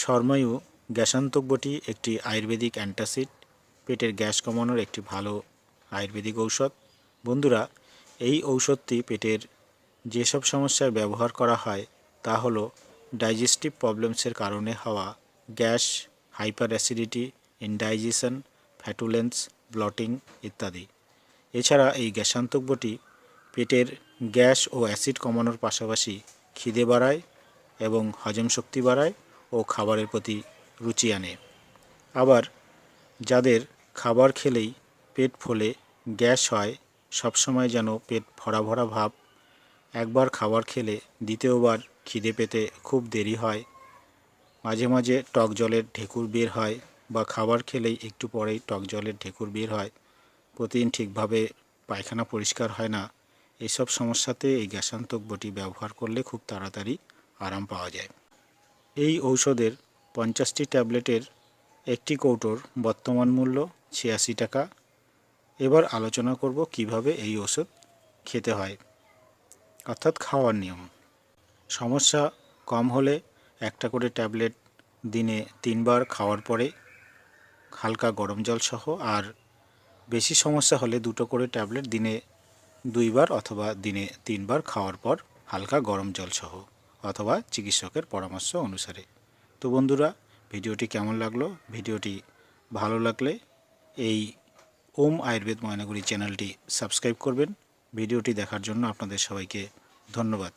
শর্মায়ু গ্যাসান্তকবটি একটি আয়ুর্বেদিক অ্যান্টাসিড, পেটের গ্যাস কমানোর একটি ভালো আয়ুর্বেদিক ঔষধ। বন্ধুরা, এই ঔষধটি পেটের যেসব সমস্যায় ব্যবহার করা হয় তা হলো ডাইজেস্টিভ প্রবলেমসের কারণে হওয়া gas hyper acidity indigestion, flatulence, bloating ইত্যাদি। এছাড়া এই গ্যাসান্তকবটি পেটের গ্যাস ও অ্যাসিড কমানোর পাশাপাশি খিদে বাড়ায় এবং হজম শক্তি বাড়ায়। ও খাবারের প্রতি রুচি আনে। আবার যাদের খাবার খেলেই পেট ফোলে, গ্যাস হয়, সবসময় যেন পেট ভরা ভরা ভাব, একবার খাবার খেলে দ্বিতীয়বার খিদে পেতে খুব দেরি হয়, মাঝে মাঝে টক জলের ঢেকুর বের হয় বা খাবার খেলেই একটু পরেই টক জলের ঢেকুর বের হয় প্রতিদিন ঠিকভাবে পায়খানা পরিষ্কার হয় না এইসব সমস্যাতে এই গ্যাসান্তক বটি ব্যবহার করলে খুব তাড়াতাড়ি আরাম পাওয়া যায়। এই ঔষধের পঞ্চাশটি ট্যাবলেটের একটি কৌটোর বর্তমান মূল্য ছিয়াশি টাকা। এবার আলোচনা করব কীভাবে এই ওষুধ খেতে হয়, অর্থাৎ খাওয়ার নিয়ম। সমস্যা কম হলে একটা করে ট্যাবলেট দিনে তিনবার খাওয়ার পরে হালকা গরম জল সহ, আর বেশি সমস্যা হলে দুটো করে ট্যাবলেট দিনে দুইবার অথবা দিনে তিনবার খাওয়ার পর হালকা গরম জল সহ। অথবা চিকিৎসকের পরামর্শ অনুসারে। তো বন্ধুরা, ভিডিওটি কেমন লাগল? ভিডিওটি ভালো লাগলে এই ওম আয়ুর্বেদ ময়নাগুড়ি চ্যানেলটি সাবস্ক্রাইব করবেন। ভিডিওটি দেখার জন্য আপনাদের সবাইকে ধন্যবাদ।